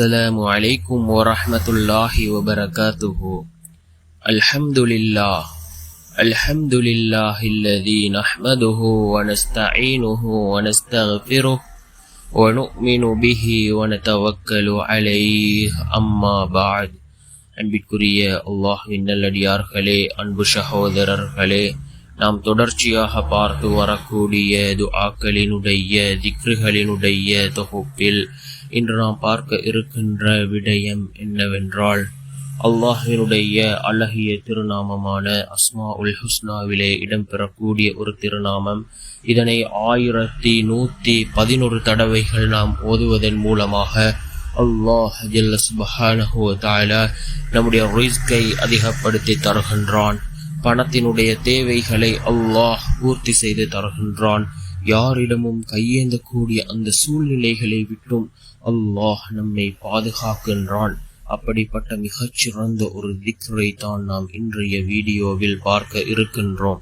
السلام عليكم ورحمة الله وبركاته الحمد لله الحمد لله الذي نحمده ونستعينه ونستغفره ونؤمن به ونتوكل عليه أما بعد அன்பிற்குரிய அல்லாஹ்வின் நல்லடியார்களே அன்பு சகோதரர்களே நாம் தொடர்ச்சியாக பார்த்து வரக்கூடிய துஆக்களினுடைய திக்ருகளினுடைய தொகுப்பில் இன்று நாம் பார்க்க இருக்கின்ற விடயம் என்னவென்றால் அல்லாஹினுடைய அழகிய திருநாமமான அஸ்மா உல் ஹுஸ்னாவிலே இடம்பெறக்கூடிய ஒரு திருநாமம். இதனை ஆயிரத்தி நூத்தி பதினொரு தடவைகள் நாம் ஓதுவதன் மூலமாக அல்லாஹ் ஜல்லஸ் சுபஹானஹு வ நம்முடைய ரிஸ்கை அதிகப்படுத்தி தருகின்றான். பணத்தினுடைய தேவைகளை அல்லாஹ் பூர்த்தி செய்து தருகின்றான். யாரிடமும் கையேந்தக்கூடிய அந்த சூழ்நிலைகளை விட்டும் அல்லாஹ் நம்மை பாதுகாக்கின்றான். அப்படிப்பட்ட மிகச்சிறந்த ஒரு திக்ரை தான் நாம் இன்றைய வீடியோவில் பார்க்க இருக்கின்றோம்.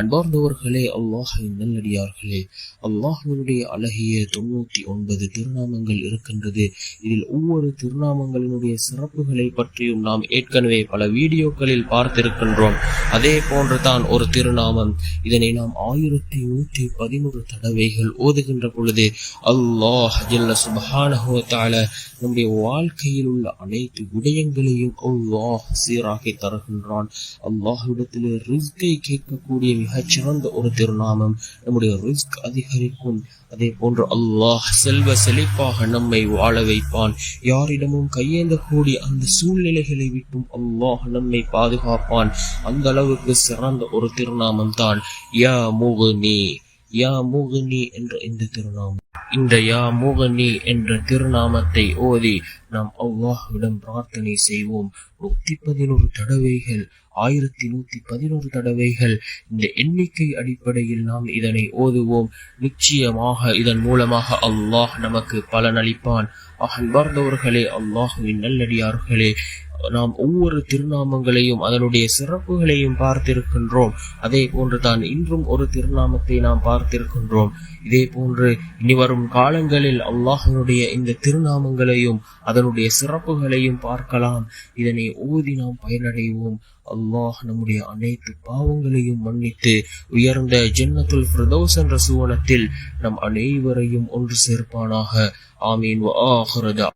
அன்பார்ந்தவர்களே அல்லாஹின் நல்லடியார்களே அல்லாஹினுடைய அழகிய தொண்ணூத்தி ஒன்பது திருநாமங்கள் இருக்கின்றது. இதில் ஒவ்வொரு திருநாமங்களினுடைய சிறப்புகளை பற்றியும் நாம் ஏற்கனவே பல வீடியோக்களில் பார்த்திருக்கின்றோம். அதே போன்று தான் ஒரு திருநாமம். இதனை நாம் ஆயிரத்தி நூற்றி பதினோரு தடவைகள் ஓதுகின்ற பொழுது அல்லாஹ் ஜல்ல சுபஹானஹு நம்முடைய வாழ்க்கையில் உள்ள அனைத்து விடயங்களையும் அல்லாஹ் சீராக்கி தருகின்றான். அல்லாஹ்விடத்தில் ரிஸ்கை கேட்கக்கூடிய மிகச்சிறந்த ஒரு திருநாமம். நம்முடைய ரிஸ்க் அதிகரிக்கும். அதே போன்று அல்லாஹ் செல்வ செழிப்பாக நம்மை வாழ வைப்பான். யாரிடமும் கையேந்தக்கூடிய அந்த சூழ்நிலைகளை விட்டும் அல்லாஹ் நம்மை பாதுகாப்பான். அந்த அளவுக்கு சிறந்த ஒரு திருநாமம் தான் யா முகுனி. யா முகுனி என்ற இந்த திருநாமம். இந்த யா மூகனி என்ற திருநாமத்தை ஓதி நாம் அல்லாஹ்விடம் பிரார்த்தனை செய்வோம். நூத்தி பதினோரு தடவைகள் ஆயிரத்தி நூத்தி பதினோரு தடவைகள் இந்த எண்ணிக்கை அடிப்படையில் நாம் இதனை ஓதுவோம். நிச்சயமாக இதன் மூலமாக அல்லாஹ் நமக்கு பலனளிப்பான். அன்பார்ந்தவர்களே அல்லாஹுவின் நல்லடியார்களே நாம் ஒவ்வொரு திருநாமங்களையும் அதனுடைய சிறப்புகளையும் பார்த்திருக்கின்றோம். அதே போன்று தான் இன்றும் ஒரு திருநாமத்தை நாம் பார்த்திருக்கின்றோம். இதே போன்று இனி வரும் காலங்களில் அல்லாஹனுடைய இந்த திருநாமங்களையும் அதனுடைய சிறப்புகளையும் பார்க்கலாம். இதனை ஓதி நாம் பயனடைவோம். அல்லாஹ் நம்முடைய அனைத்து பாவங்களையும் மன்னித்து உயர்ந்த ஜன்னத்துல் ஃபிரதோஸ் என்ற சுவனத்தில் நம் அனைவரையும் ஒன்று சேர்ப்பானாக. ஆமீன். ஆஹ்ரதா